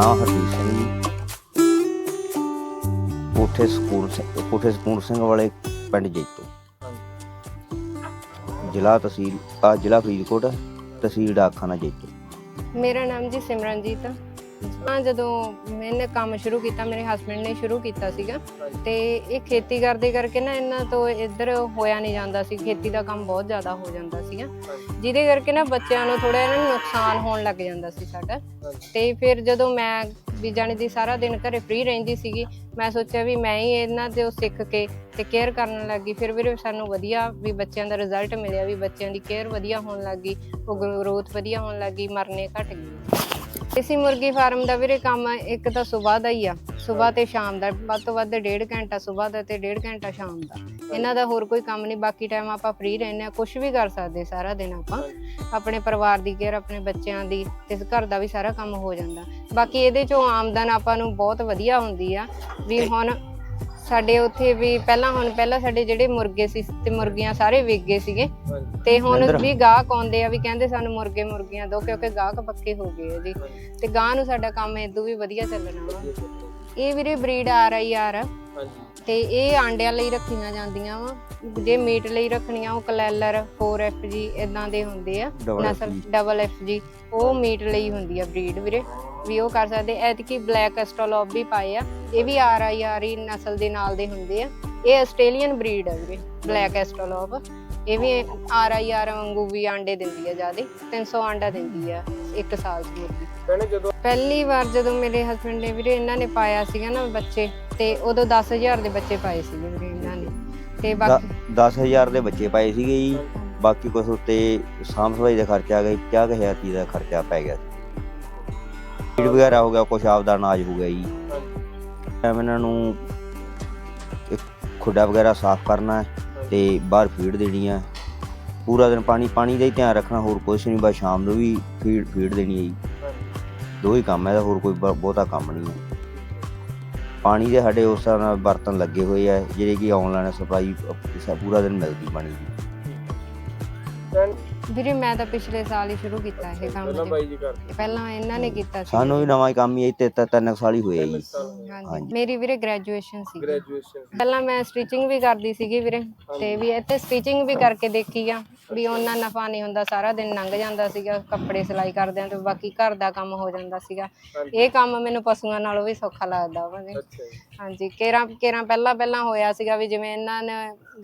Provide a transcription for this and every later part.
ਨਾਮ ਹਰਦੀਪ ਸਿੰਘ ਜੀ। ਕੋਠੇ ਸਕੂਲ ਸ- ਕੋਠੇ ਸਕੂਲ ਸਿੰਘ ਵਾਲੇ ਪਿੰਡ ਜੈਤੋ। ਜ਼ਿਲ੍ਹਾ ਤਹਿਸੀਲ ਆ ਜ਼ਿਲ੍ਹਾ ਫਰੀਦਕੋਟ ਤਹਿਸੀਲ ਡਾਕਖਾਨਾ ਜੈਤੋ। ਮੇਰਾ ਨਾਮ ਜੀ ਸਿਮਰਨਜੀਤ ਆ। ਹਾਂ ਜਦੋਂ ਮੈਨੇ ਕੰਮ ਸ਼ੁਰੂ ਕੀਤਾ, ਮੇਰੇ ਹਸਬੰਡ ਨੇ ਸ਼ੁਰੂ ਕੀਤਾ ਸੀਗਾ, ਤੇ ਇਹ ਖੇਤੀ ਕਰਦੇ ਕਰਕੇ ਨਾ ਇਹਨਾਂ ਤੋਂ ਇੱਧਰ ਹੋਇਆ ਨਹੀਂ ਜਾਂਦਾ ਸੀ, ਖੇਤੀ ਦਾ ਕੰਮ ਬਹੁਤ ਜ਼ਿਆਦਾ ਹੋ ਜਾਂਦਾ ਸੀਗਾ। ਜਿਹਦੇ ਕਰਕੇ ਨਾ ਬੱਚਿਆਂ ਨੂੰ ਥੋੜਾ ਇਹਨਾਂ ਨੂੰ ਨੁਕਸਾਨ ਹੋਣ ਲੱਗ ਜਾਂਦਾ ਸੀ ਸਾਡਾ। ਤੇ ਫਿਰ ਜਦੋਂ ਮੈਂ ਵੀ ਜਾਣੀ ਦੀ ਸਾਰਾ ਦਿਨ ਘਰੇ ਫ੍ਰੀ ਰਹਿੰਦੀ ਸੀਗੀ, ਮੈਂ ਸੋਚਿਆ ਵੀ ਮੈਂ ਹੀ ਇਹਨਾਂ ਦੇ ਉਹ ਸਿੱਖ ਕੇ ਤੇ ਕੇਅਰ ਕਰਨ ਲੱਗੀ। ਫਿਰ ਵੀ ਸਾਨੂੰ ਵਧੀਆ ਵੀ ਬੱਚਿਆਂ ਦਾ ਰਿਜ਼ਲਟ ਮਿਲਿਆ, ਵੀ ਬੱਚਿਆਂ ਦੀ ਕੇਅਰ ਵਧੀਆ ਹੋਣ ਲੱਗੀ, ਉਹ ਗਰੋਥ ਵਧੀਆ ਹੋਣ ਲੱਗੀ, ਮਰਨੇ ਘਟ ਗਏ। ਦੇਸੀ ਮੁਰਗੀ ਫਾਰਮ ਦਾ ਵੀਰੇ ਕੰਮ ਇੱਕ ਤਾਂ ਸਵੇਰ ਦਾ ਹੀ ਆ। ਸਵੇਰ ਤੇ ਸ਼ਾਮ ਦਾ। ਵੱਧ ਤੋਂ ਵੱਧ ਡੇਢ ਘੰਟਾ ਸਵੇਰ ਦਾ ਤੇ ਡੇਢ ਘੰਟਾ ਸ਼ਾਮ ਦਾ। ਇਹਨਾਂ ਦਾ ਹੋਰ ਕੋਈ ਕੰਮ ਨਹੀਂ। ਬਾਕੀ ਟਾਈਮ ਆਪਾਂ ਫ੍ਰੀ ਰਹਿੰਦੇ ਆ ਕੁਝ ਵੀ ਕਰ ਸਕਦੇ ਸਾਰਾ ਦਿਨ ਆਪਾਂ। ਆਪਣੇ ਪਰਿਵਾਰ ਦੀ ਕੇਅਰ, ਆਪਣੇ ਬੱਚਿਆਂ ਦੀ ਤੇ ਘਰ ਦਾ ਵੀ ਸਾਰਾ ਕੰਮ ਹੋ ਜਾਂਦਾ। ਬਾਕੀ ਇਹਦੇ ਚੋਂ ਆਮਦਨ ਆਪਾਂ ਨੂੰ ਬਹੁਤ ਵਧੀਆ ਹੁੰਦੀ ਆ। ਵੀ ਹੁਣ ਸਾਡੇ ਉੱਥੇ ਵੀ ਪਹਿਲਾਂ ਹੁਣ ਪਹਿਲਾਂ ਸਾਡੇ ਜਿਹੜੇ ਮੁਰਗੇ ਸੀ ਤੇ ਮੁਰਗੀਆਂ ਸਾਰੇ ਵਿਕ ਗਏ ਸੀਗੇ। ਤੇ ਹੁਣ। ਵੀ ਗਾਹਕ ਆਉਂਦੇ ਆ ਵੀ ਕਹਿੰਦੇ ਸਾਨੂੰ ਮੁਰਗੇ ਮੁਰਗੀਆਂ ਦਿਓ ਕਿਉਂਕਿ ਗਾਹਕ ਪੱਕੇ ਹੋ ਗਏ ਆ ਜੀ। ਤੇ ਗਾਂ ਨੂੰ ਸਾਡਾ ਕੰਮ ਇਦੋਂ ਵੀ ਵਧੀਆ ਚੱਲਣਾ ਵਾ। ਇਹ ਵੀਰੇ ਬਰੀਡ ਆਰ ਆਈ ਆਰ ਤੇ ਇਹ ਆਂਡਿਆਂ ਲਈ ਰੱਖੀਆਂ ਜਾਂਦੀਆਂ ਵਾ। ਜੇ ਮੀਟ ਲਈ ਰੱਖਣੀਆਂ ਉਹ ਕਲੈਲਰ 4FG ਇਦਾਂ ਦੇ ਹੁੰਦੇ ਆ। ਨਸਲ ਡਬਲ FG ਉਹ ਮੀਟ ਲਈ ਹੁੰਦੀ ਆ ਬਰੀਡ ਵੀਰੇ। ਵੀ ਉਹ ਕਰ ਸਕਦੇ। ਐਤਕੀ ਬਲੈਕ ਐਸਟ੍ਰੋਲੌਬ ਵੀ ਪਾਏ ਆ। ਇਹ ਵੀ ਆਰ ਆਈ ਆਰ ਹੀ ਨਸਲ ਦੇ ਨਾਲ ਦੇ ਹੁੰਦੇ ਆ। ਇਹ ਆਸਟ੍ਰੇਲੀਅਨ ਬਰੀਡ ਆ ਵੀਰੇ ਬਲੈਕ ਐਸਟ੍ਰੋਲੌਬ ਇਹ ਵੀ ਆਰ ਆਈ ਆਰ ਵਾਂਗੂ ਵੀ ਆਂਡੇ ਦਿੰਦੀ ਆ ਜਿਆਦੇ 300 ਆਂਡਾ ਦਿੰਦੀ ਆ ਇੱਕ ਸਾਲ ਦੀ ਮੁਰਗੀ। ਭੈਣੇ ਜਦੋਂ ਪਹਿਲੀ ਵਾਰ ਜਦੋਂ ਮੇਰੇ ਹਸਬੰਡ ਨੇ ਵੀਰੇ ਇਹਨਾਂ ਨੇ ਪਾਇਆ ਸੀਗਾ ਨਾ ਬੱਚੇ ਤੇ ਉਦੋਂ 10000 ਦੇ ਬੱਚੇ ਪਾਏ ਸੀਗੇ ਵੀਰੇ ਇਹਨਾਂ ਨੇ। ਤੇ ਬਾਕੀ 10000 ਦੇ ਬੱਚੇ ਪਾਏ ਸੀਗੇ ਜੀ। ਬਾਕੀ ਕੁਛ ਉੱਤੇ ਸਾਂਭ ਸਫ਼ਾਈ ਦਾ ਖਰਚਾ ਆ ਗਿਆ 50000 ਰੁਪਏ ਦਾ ਖਰਚਾ ਪੈ ਗਿਆ ਫੀਡ ਵਗੈਰਾ ਹੋ ਗਿਆ ਕੁਛ ਆਪਦਾ ਅਨਾਜ ਹੋ ਗਿਆ ਜੀ। ਐਵੇਂ ਇਹਨਾਂ ਨੂੰ ਇੱਕ ਖੁੱਡਾ ਵਗੈਰਾ ਸਾਫ਼ ਕਰਨਾ ਹੈ ਤੇ ਬਾਹਰ ਫੀਡ ਦੇਣੀ ਹੈ। ਪੂਰਾ ਦਿਨ ਪਾਣੀ ਪਾਣੀ ਦਾ ਹੀ ਧਿਆਨ ਰੱਖਣਾ ਹੋਰ ਕੁਛ ਨਹੀਂ ਬਸ ਸ਼ਾਮ ਨੂੰ ਵੀ ਫੀਡ ਫੀਡ ਦੇਣੀ ਹੈ ਜੀ। ਦੋ ਹੀ ਕੰਮ ਹੈ ਇਹਦਾ ਹੋਰ ਕੋਈ ਬਹੁਤਾ ਕੰਮ ਨਹੀਂ ਹੈ। ਪਾਣੀ ਦੇ ਸਾਡੇ ਉਸ ਤਰ੍ਹਾਂ ਨਾਲ ਬਰਤਨ ਲੱਗੇ ਹੋਏ ਆ ਜਿਹੜੇ ਕਿ ਆਨਲਾਈਨ ਸਪਲਾਈ ਪੂਰਾ ਦਿਨ ਮਿਲਦੀ ਪਾਣੀ ਦੀ। ਵੀਰੇ ਮੈਂ ਤਾਂ ਪਿਛਲੇ ਸਾਲ ਹੀ ਸ਼ੁਰੂ ਕੀਤਾ ਇਹ ਕੰਮ ਪਹਿਲਾਂ ਜੀ। ਬਾਈ ਜੀ ਕਰਦੇ। ਪਹਿਲਾਂ ਇਹਨਾਂ ਨੇ ਕੀਤਾ ਸੀ। ਸਾਨੂੰ ਵੀ ਨਵਾਂ ਹੀ ਕੰਮ ਹੀ ਇੱਥੇ ਤਾਂ ਤਿੰਨ ਕੁ ਸਾਲ ਹੀ ਹੋਏ ਜੀ। ਹਾਂਜੀ। ਹਾਂਜੀ। ਮੇਰੀ ਵੀਰੇ ਗ੍ਰੈਜੂਏਸ਼ਨ ਸੀ ਗ੍ਰੈਜੂਏਸ਼ਨ ਪਹਿਲਾਂ ਮੈਂ ਸਟਿਚਿੰਗ ਵੀ ਕਰਦੀ ਸੀਗੀ ਵੀਰੇ ਤੇ ਵੀ ਇੱਥੇ ਸਟਿਚਿੰਗ ਵੀ ਕਰਕੇ ਦੇਖੀ ਆ ਵੀ ਉਹਨਾਂ ਨਫਾ ਨਹੀਂ ਹੁੰਦਾ ਸਾਰਾ ਦਿਨ ਲੰਘ ਜਾਂਦਾ ਸੀਗਾ ਕੱਪੜੇ ਸਿਲਾਈ ਕਰਦਿਆਂ ਤੇ ਬਾਕੀ ਘਰ ਦਾ ਕੰਮ ਹੋ ਜਾਂਦਾ ਸੀਗਾ। ਇਹ ਕੰਮ ਮੈਨੂੰ ਪਸ਼ੂਆਂ ਨਾਲੋਂ ਵੀ ਸੌਖਾ ਲੱਗਦਾ ਵਾ ਜੀ। ਅੱਛਾ ਜੀ। ਹਾਂਜੀ ਕੇਰਾਂ ਕੇਰਾਂ ਪਹਿਲਾਂ ਪਹਿਲਾਂ ਹੋਇਆ ਸੀਗਾ ਵੀ ਜਿਵੇਂ ਇਹਨਾਂ ਨੇ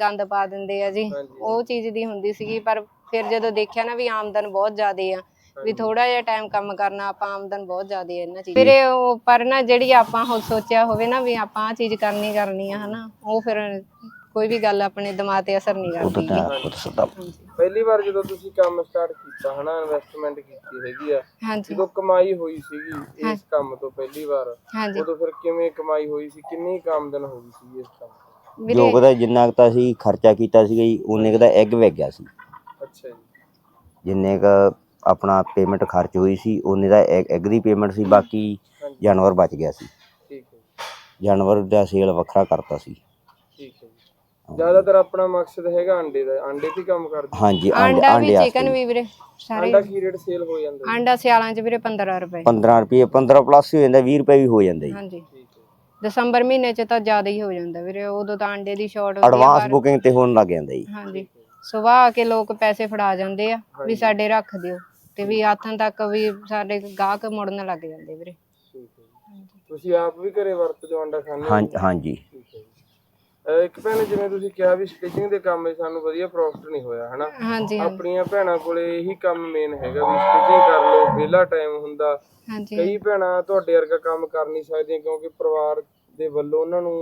ਗੰਦ ਪਾ ਦਿੰਦੇ ਆ ਜੀ। ਉਹ ਚੀਜ਼ ਦੀ ਹੁੰਦੀ ਸੀਗੀ ਪਰ ਫਿਰ ਜਦੋਂ ਦੇਖਿਆ ਨਾ ਵੀ ਆਮਦਨ ਬਹੁਤ ਜ਼ਿਆਦੇ ਆ ਵੀ ਥੋੜਾ ਜਿਹਾ ਟਾਈਮ ਕੰਮ ਕਰਨਾ ਆਪਾਂ ਆਮਦਨ ਬਹੁਤ ਜ਼ਿਆਦੇ ਇਹਨਾਂ ਚੀਜ਼ ਫਿਰ ਇਹ ਉਹ ਪਰ ਨਾ ਜਿਹੜੀ ਆਪਾਂ ਹੁਣ ਸੋਚਿਆ ਹੋਵੇ ਨਾ ਵੀ ਆਪਾਂ ਆ ਚੀਜ਼ ਕਰਨੀ ਕਰਨੀ ਆ ਹਨਾ ਉਹ ਫਿਰ ਕੋਈ ਵੀ ਗੱਲ ਆਪਣੇ ਦਿਮਾਗ ਤੇ ਅਸਰ ਨਹੀਂ ਉਹ ਤਾਂ ਕਰਦੀ। ਤਾਂ- ਉਹ ਤਾਂ ਸਦਾ। ਪਹਿਲੀ ਵਾਰ ਜਦੋਂ ਤੁਸੀਂ ਕੰਮ ਸਟਾਰਟ ਕੀਤਾ ਹਨਾ ਇਨਵੈਸਟਮੈਂਟ ਕੀਤੀ ਹੈਗੀ ਆ ਹਾਂਜੀ। ਜਦੋਂ ਕਮਾਈ ਹੋਈ ਸੀਗੀ ਇਸ ਕੰਮ ਤੋਂ ਪਹਿਲੀ ਵਾਰ ਹਾਂਜੀ। ਉਦੋਂ ਫਿਰ ਕਿਵੇਂ ਕਮਾਈ ਹੋਈ ਸੀ ਕਿੰਨੀ ਕੁ ਆਮਦਨ ਹੋ ਗਈ ਸੀ ਇਸ ਕੰਮ ਤੋਂ? ਜੋ ਕਦਾ ਜਿੰਨਾ ਕੁ ਤਾਂ ਅਸੀਂ ਖਰਚਾ ਕੀਤਾ ਸੀਗਾ ਜੀ ਉਨੇ ਕੁ ਦਾ ਐਗ ਵਿਕ ਗਿਆ ਸੀ। ਅੱਛਾ ਜੀ। ਜਿੰਨੇ ਕ ਆਪਣਾ ਪੇਮੈਂਟ ਖਰਚ ਹੋਈ ਸੀ ਉਨੇ ਦਾ ਐਗ ਦੀ ਪੇਮੈਂਟ ਸੀ ਬਾਕੀ ਹਾਂਜੀ। ਜਾਨਵਰ ਬਚ ਗਿਆ ਸੀ। ਠੀਕ ਹੈ ਜੀ। ਜਾਨਵਰ ਦਾ ਸੇਲ ਵੱਖਰਾ ਕਰਤਾ ਸੀ। ਠੀਕ ਹੈ ਜੀ। ਜ਼ਿਆਦਾਤਰ ਆਪਣਾ ਮਕਸਦ ਹੈਗਾ ਅੰਡੇ ਦਾ ਅੰਡੇ ਤੇ ਹੀ ਕੰਮ ਕਰਦੇ ਹਾਂਜੀ ਆਂਡੇ ਵੀ ਆਂਡੇ ਚਿਕਨ ਵੀ ਵੀਰੇ ਸਾਰੇ। ਅੰਡਾ ਕੀ ਰੇਟ ਸੇਲ ਹੋ ਜਾਂਦਾ ਜੀ? ਆਂਡਾ ਸਿਆਲਾਂ 'ਚ ਵੀਰੇ 15 ਰੁਪਏ। 15 ਰੁਪਏ 15 ਪਲੱਸ ਹੀ ਹੋ ਜਾਂਦਾ 20 ਰੁਪਏ ਵੀ ਹੋ ਜਾਂਦਾ ਜੀ। ਹਾਂਜੀ। ਠੀਕ ਹੈ ਦਸੰਬਰ ਮਹੀਨੇ 'ਚ ਤਾਂ ਜ਼ਿਆਦਾ ਹੀ ਹੋ ਜਾਂਦਾ ਵੀਰੇ ਉਦੋਂ ਤਾਂ ਆਂਡੇ ਦੀ ਸ਼ਾਰਟ ਐਡਵਾਂਸ ਬੁਕਿੰਗ ਤੇ ਹੋਣ ਲੱਗ ਜਾਂਦਾ ਜੀ। ਹਾਂਜੀ। ਸਵੇਰ ਆ ਕੇ ਲੋਕ ਪੈਸੇ ਫੜਾ ਜਾਂਦੇ ਆ ਵੀ ਸਾਡੇ ਰੱਖ ਦਿਓ ਤੇ ਵੀ ਹੱਥਾਂ ਤੱਕ ਵੀ ਸਾਡੇ ਗਾਹਕ ਮੁੜਨ ਲੱਗ ਜਾਂਦੇ ਵੀਰੇ। ਠੀਕ ਹੈ ਜੀ। ਤੁਸੀਂ ਆਪ ਵੀ ਘਰੇ ਵਰਤਦੇ ਹੋ ਅੰਡਾ ਖਾਂਦੇ ਹੋ। ਹਾਂ ਹਾਂਜੀ। ਠੀਕ ਹੈ ਜੀ। ਅਹ ਇੱਕ ਭੈਣ ਜਿਵੇਂ ਤੁਸੀਂ ਕਿਹਾ ਵੀ ਸਟਿਚਿੰਗ ਦੇ ਕੰਮ 'ਚ ਸਾਨੂੰ ਵਧੀਆ ਪ੍ਰੋਫਿਟ ਨਹੀਂ ਹੋਇਆ ਹਨਾ? ਹਾਂਜੀ। ਹਾਂਜੀ ਆਪਣੀਆਂ ਭੈਣਾਂ ਕੋਲੇ ਇਹੀ ਕੰਮ ਮੇਨ ਹੈਗਾ ਵੀ ਸਟਿਚਿੰਗ ਕਰ ਲਓ ਵਿਹਲਾ ਟਾਈਮ ਹੁੰਦਾ। ਹਾਂਜੀ। ਕਈ ਭੈਣਾਂ ਤੁਹਾਡੇ ਵਰਗਾ ਕੰਮ ਕਰ ਨਹੀਂ ਸਕਦੀਆਂ ਕਿਉਂਕਿ ਪਰਿਵਾਰ ਦੇ ਵੱਲੋਂ ਉਹਨਾਂ ਨੂੰ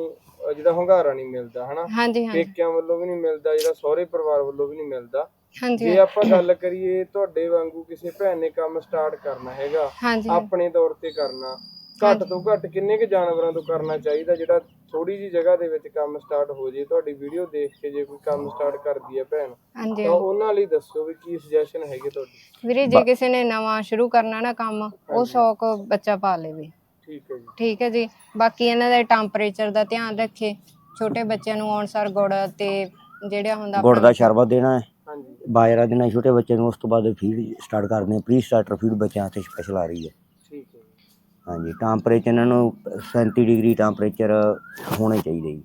ਜਿਹੜਾ ਹੁੰਗਾਰਾ ਨਹੀਂ ਮਿਲਦਾ ਹਨਾ? ਹਾਂਜੀ ਹਾਂਜੀ। ਪੇਕਿਆਂ ਵੱਲੋਂ ਵੀ ਨਹੀਂ ਮਿਲਦਾ ਜਿਹੜਾ ਸਹੁਰੇ ਪਰਿਵਾਰ ਵੱਲੋਂ ਵੀ ਨਹੀਂ ਮਿਲਦਾ। ਹਾਂਜੀ ਜੇ ਆਪਾਂ ਗੱਲ ਕਰੀਏ ਤੁਹਾਡੇ ਵਾਂਗੂ ਕਿਸੇ ਭੈਣ ਨੇ ਕੰਮ ਸਟਾਰਟ ਕਰਨਾ ਹੈਗਾ ਹਾਂਜੀ। ਆਪਣੇ ਤੌਰ ਤੇ ਕਰਨਾ ਘੱਟ ਤੋਂ ਘੱਟ ਕਿੰਨੇ ਕੁ ਜਾਨਵਰਾਂ ਤੋਂ ਕਰਨਾ ਚਾਹੀਦਾ ਜਿਹੜਾ ਥੋੜੀ ਜੀ ਜਗ੍ਹਾ ਦੇ ਵਿੱਚ ਕੰਮ ਸਟਾਰਟ ਹੋ ਜੇ? ਤੁਹਾਡੀ ਵੀਡੀਓ ਦੇਖ ਕੇ ਜੇ ਕੋਈ ਕੰਮ ਸਟਾਰਟ ਕਰਦੀ ਹੈ ਭੈਣ ਹਾਂਜੀ ਤਾਂ ਉਹਨਾਂ ਲਈ ਦੱਸੋ ਵੀ ਕੀ ਸੁਜੈਸ਼ਨ ਹੈਗੇ ਤੁਹਾਡੀ? ਵੀਰੇ ਜੇ ਕਿਸੇ ਨੇ ਨਵਾਂ ਸ਼ੁਰੂ ਕਰਨਾ ਨਾ ਕੰਮ ਉਹ ਸ਼ੌਕ ਬੱਚਾ ਪਾ ਲਵੇ। ਠੀਕ ਹੈ ਜੀ। ਠੀਕ ਹੈ ਜੀ। ਬਾਕੀ ਇਹਨਾਂ ਦਾ ਟੈਂਪਰੇਚਰ ਦਾ ਧਿਆਨ ਰੱਖੇ। ਛੋਟੇ ਬੱਚਿਆਂ ਨੂੰ ਆਉਣਸਾਰ ਗੁੜ ਤੇ ਜਿਹੜਾ ਹੁੰਦਾ ਗੁੜ ਦਾ ਸ਼ਰਬਤ ਦੇਣਾ ਹੈ। ਹਾਂਜੀ। ਬਾਜਰਾ ਦੇਣਾ ਛੋਟੇ ਬੱਚੇ ਨੂੰ ਉਸ ਤੋਂ ਬਾਅਦ ਫੀਡ ਸਟਾਰਟ ਕਰਦੇ ਹਾਂ। ਪ੍ਰੀ ਸਟਾਰਟਰ ਫੀਡ ਬੱਚਿਆਂ ਤੇ ਸਪੈਸ਼ਲ ਆ ਰਹੀ ਹੈ। ਠੀਕ ਹੈ ਜੀ। ਹਾਂਜੀ ਟੈਂਪਰੇਚਰ ਇਹਨਾਂ ਨੂੰ 37 ਡਿਗਰੀ ਟੈਂਪਰੇਚਰ ਹੋਣੇ ਚਾਹੀਦੇ ਜੀ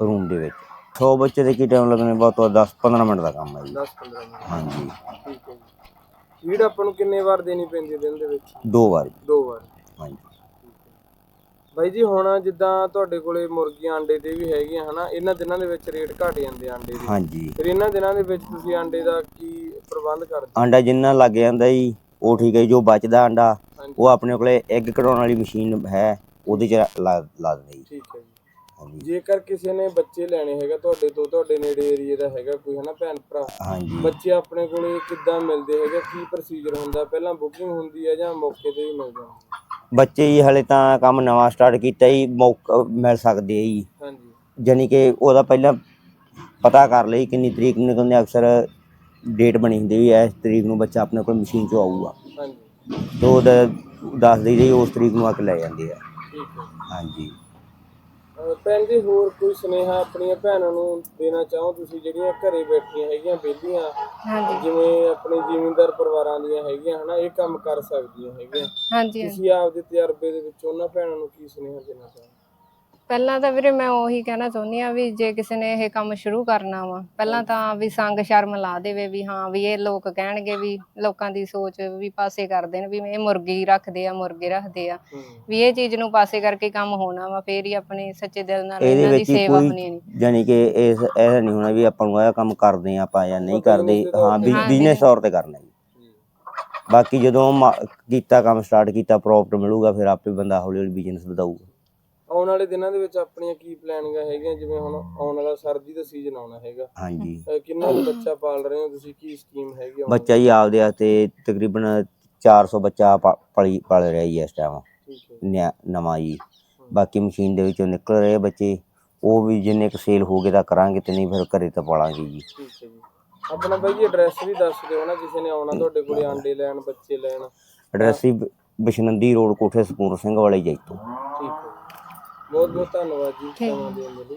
ਰੂਮ ਦੇ ਵਿੱਚ। 100 ਬੱਚੇ ਦੇ ਕੀ ਟਾਈਮ ਲੱਗਣੇ? ਬਹੁਤ ਤੋਂ 10 15 ਮਿੰਟ ਦਾ ਕੰਮ ਹੈ ਜੀ। 10 15 ਮਿੰਟ। ਹਾਂਜੀ। ਠੀਕ ਹੈ ਜੀ। ਫੀਡ ਆਪਾਂ ਨੂੰ ਕਿੰਨੇ ਵਾਰ ਦੇਣੀ ਪੈਂਦੀ ਹੈ ਦਿਨ ਦੇ ਵਿੱਚ? ਦੋ ਵਾਰ ਜੀ। ਦੋ ਵਾਰ। ਹਾਂਜੀ। ਬਾਈ ਜੀ ਹੁਣ ਜਿੱਦਾਂ ਤੁਹਾਡੇ ਕੋਲੇ ਮੁਰਗੀਆਂ ਆਂਡੇ ਦੇ ਵੀ ਹੈਗੀਆਂ ਹਨਾ ਇਹਨਾਂ ਦਿਨਾਂ ਦੇ ਵਿੱਚ ਰੇਟ ਘਟ ਜਾਂਦੇ ਆ ਆਂਡੇ ਦੇ। ਹਾਂਜੀ। ਫਿਰ ਇਹਨਾਂ ਦਿਨਾਂ ਦੇ ਵਿੱਚ ਤੁਸੀਂ ਆਂਡੇ ਦਾ ਕੀ ਪ੍ਰਬੰਧ ਕਰਦੇ ਆਂਡਾ ਜਿੰਨਾ ਲੱਗ ਜਾਂਦਾ ਜੀ ਉਹ ਠੀਕ ਹੈ ਜੀ। ਜੋ ਬਚਦਾ ਹਾਂਜੀ। ਉਹ ਆਪਣੇ ਕੋਲੇ ਐਗ ਕਢਾਉਣ ਵਾਲੀ ਮਸ਼ੀਨ ਹੈ ਉਹਦੇ ਚ ਲਾ ਲਾ ਦਿੰਦੇ ਜੀ। ਠੀਕ ਹੈ ਜੀ। ਹਾਂਜੀ। ਜੇਕਰ ਕਿਸੇ ਨੇ ਬੱਚੇ ਲੈਣੇ ਹੈਗਾ ਤੁਹਾਡੇ ਤੋਂ ਤੁਹਾਡੇ ਨੇੜੇ ਏਰੀਏ ਦਾ ਹੈਗਾ ਕੋਈ ਹਨਾ ਭੈਣ ਭਰਾ? ਹਾਂਜੀ। ਬੱਚੇ ਆਪਣੇ ਕੋਲੇ ਕਿੱਦਾਂ ਮਿਲਦੇ ਹੈਗੇ ਕੀ ਪ੍ਰੋਸੀਜਰ ਹੁੰਦਾ? ਪਹਿਲਾਂ ਬੁਕਿੰਗ ਹੁੰਦੀ ਹੈ ਜਾਂ ਮੌਕੇ ਤੇ ਹੀ ਮਿਲ ਜਾਂਦੇ ਬੱਚੇ ਜੀ ਹਲੇ ਤਾਂ ਕੰਮ ਨਵਾਂ ਸਟਾਰਟ ਕੀਤਾ ਜੀ ਮੌਕਾ ਮਿਲ ਸਕਦੇ ਆ ਜੀ। ਹਾਂਜੀ। ਜਾਣੀ ਕਿ ਉਹਦਾ ਪਹਿਲਾਂ ਪਤਾ ਕਰ ਲਈ ਕਿੰਨੀ ਤਰੀਕ ਨੂੰ ਕਹਿੰਦੇ ਅਕਸਰ ਡੇਟ ਬਣੀ ਹੁੰਦੀ ਵੀ ਇਸ ਤਰੀਕ ਨੂੰ ਬੱਚਾ ਆਪਣੇ ਕੋਲ ਮਸ਼ੀਨ 'ਚੋਂ ਆਊਗਾ। ਹਾਂਜੀ। ਤੇ ਉਹਦਾ ਦੱਸ ਦਈਦੇ ਜੀ ਉਸ ਤਰੀਕ ਨੂੰ ਆ ਕੇ ਲੈ ਜਾਂਦੇ ਆ। ਠੀਕ ਹੈ। ਹਾਂਜੀ। ਭੈਣ ਜੀ ਹੋਰ ਕੋਈ ਸੁਨੇਹਾ ਆਪਣੀਆਂ ਭੈਣਾਂ ਨੂੰ ਦੇਣਾ ਚਾਹੋ? ਤੁਸੀਂ ਜਿਹੜੀਆਂ ਘਰੇ ਬੈਠੀਆਂ ਹੈਗੀਆਂ ਵਿਹਲੀਆਂ ਜਿਵੇਂ ਆਪਣੇ ਜ਼ਿਮੀਂਦਾਰ ਪਰਿਵਾਰਾਂ ਦੀਆਂ ਹੈਗੀਆਂ ਹਨਾ ਇਹ ਕੰਮ ਕਰ ਸਕਦੀਆਂ ਹੈਗੀਆਂ। ਹਾਂਜੀ। ਤੁਸੀਂ ਆਪਦੇ ਤਜਰਬੇ ਦੇ ਵਿੱਚ ਉਹਨਾਂ ਭੈਣਾਂ ਨੂੰ ਕੀ ਸੁਨੇਹਾ ਦੇਣਾ ਚਾਹੋ ਪਹਿਲਾਂ ਤਾਂ ਵੀਰੇ ਮੈਂ ਉਹੀ ਕਹਿਣਾ ਚਾਹੁੰਦੀ ਆ ਵੀ ਜੇ ਕਿਸੇ ਨੇ ਇਹ ਕੰਮ ਸ਼ੁਰੂ ਕਰਨਾ ਵਾ ਪਹਿਲਾਂ ਤਾਂ ਵੀ ਸੰਗ ਸ਼ਰਮ ਲਾ ਦੇਵੇ ਵੀ ਹਾਂ ਵੀ ਇਹ ਲੋਕ ਕਹਿਣਗੇ ਵੀ ਲੋਕਾਂ ਦੀ ਸੋਚ ਵੀ ਪਾਸੇ ਕਰਦੇ ਨੇ ਵੀ ਇਹ ਮੁਰਗੀ ਰੱਖਦੇ ਆ ਮੁਰਗੇ ਰੱਖਦੇ ਆ ਵੀ ਇਹ ਚੀਜ਼ ਨੂੰ ਪਾਸੇ ਕਰਕੇ ਕੰਮ ਹੋਣਾ ਵਾ ਫੇਰ ਹੀ ਆਪਣੇ ਸੱਚੇ ਦਿਲ ਨਾਲ ਇਹਦੇ ਇਹਨਾਂ ਦੀ ਸੇਵਾ ਹੋਣੀ। ਨਹੀਂ ਜਾਣੀ ਕਿ ਇਸ ਇਹ ਨਹੀਂ ਹੋਣਾ ਵੀ ਆਪਾਂ ਨੂੰ ਇਹ ਕੰਮ ਕਰਦੇ ਆ ਆਪਾਂ ਜਾਂ ਨਹੀਂ ਕਰਦੇ ਹਾਂ ਬਿਜ਼ਨਸ ਤੌਰ ਤੇ ਕਰਨਾ ਬਾਕੀ ਜਦੋਂ ਕੀਤਾ ਕੰਮ ਸਟਾਰਟ ਕੀਤਾ ਪ੍ਰੋਫਿਟ ਮਿਲੂਗਾ ਫਿਰ ਆਪੇ ਬੰਦਾ ਹੌਲੀ ਹੌਲੀ ਬਿਜ਼ਨਸ ਵਧਾਊਗਾ। ਆਉਣ ਵਾਲੇ ਦਿਨਾਂ ਦੇ ਵਿੱਚ ਆਪਣੀਆਂ ਕੀ ਪਲਾਨਿੰਗਾਂ ਹੈਗੀਆਂ? ਜਿਵੇਂ ਹੁਣ ਆਉਣ ਵਾਲਾ ਸਰਦੀ ਦਾ ਸੀਜ਼ਨ ਆਉਣਾ ਹੈਗਾ। ਹਾਂਜੀ। ਅਹ ਕਿੰਨਾ ਕੁ ਬੱਚਾ ਪਾਲ ਰਹੇ ਹੋ ਤੁਸੀਂ? ਕੀ ਸਕੀਮ ਹੈਗੀ ਆਉਣ ਬੱਚਾ ਜੀ ਆਪਦੇ ਹੱਥੇ ਤਕਰੀਬਨ 400 ਬੱਚਾ ਪਾ- ਪਲੀ ਪਲ ਰਿਹਾ ਜੀ ਇਸ ਟਾਈਮ ਠੀਕ ਹੈ। ਨਿਆ- ਨਵਾਂ ਜੀ। ਬਾਕੀ ਮਸ਼ੀਨ ਦੇ ਵਿੱਚੋਂ ਨਿਕਲ ਰਹੇ ਬੱਚੇ। ਉਹ ਵੀ ਜਿੰਨੇ ਕੁ ਸੇਲ ਹੋ ਗਏ ਤਾਂ ਕਰਾਂਗੇ ਤੇ ਨਹੀਂ ਫਿਰ ਘਰੇ ਤਾਂ ਪਾਲਾਂਗੇ ਜੀ। ਠੀਕ ਹੈ ਜੀ। ਆਪਣਾ ਬਾਈ ਜੀ ਐਡਰੈਸ ਵੀ ਦੱਸ ਦਿਓ ਨਾ ਕਿਸੇ ਨੇ ਆਉਣਾ ਤੁਹਾਡੇ ਕੋਲੇ ਆਂਡੇ ਲੈਣ ਬੱਚੇ ਲੈਣ। ਐਡਰੈਸ ਹੀ ਬ- ਬਿਸ਼ਨੰਦੀ ਰੋਡ ਕੋਠੇ ਸਪੂਰ ਸਿੰਘ ਵਾਲੇ ਜੈਤੋ ਠੀਕ ਹੈ ਬਹੁਤ ਬਹੁਤ ਧੰਨਵਾਦ ਜੀ ਸਮਾਂ ਦੇਣ ਦੇ ਲਈ।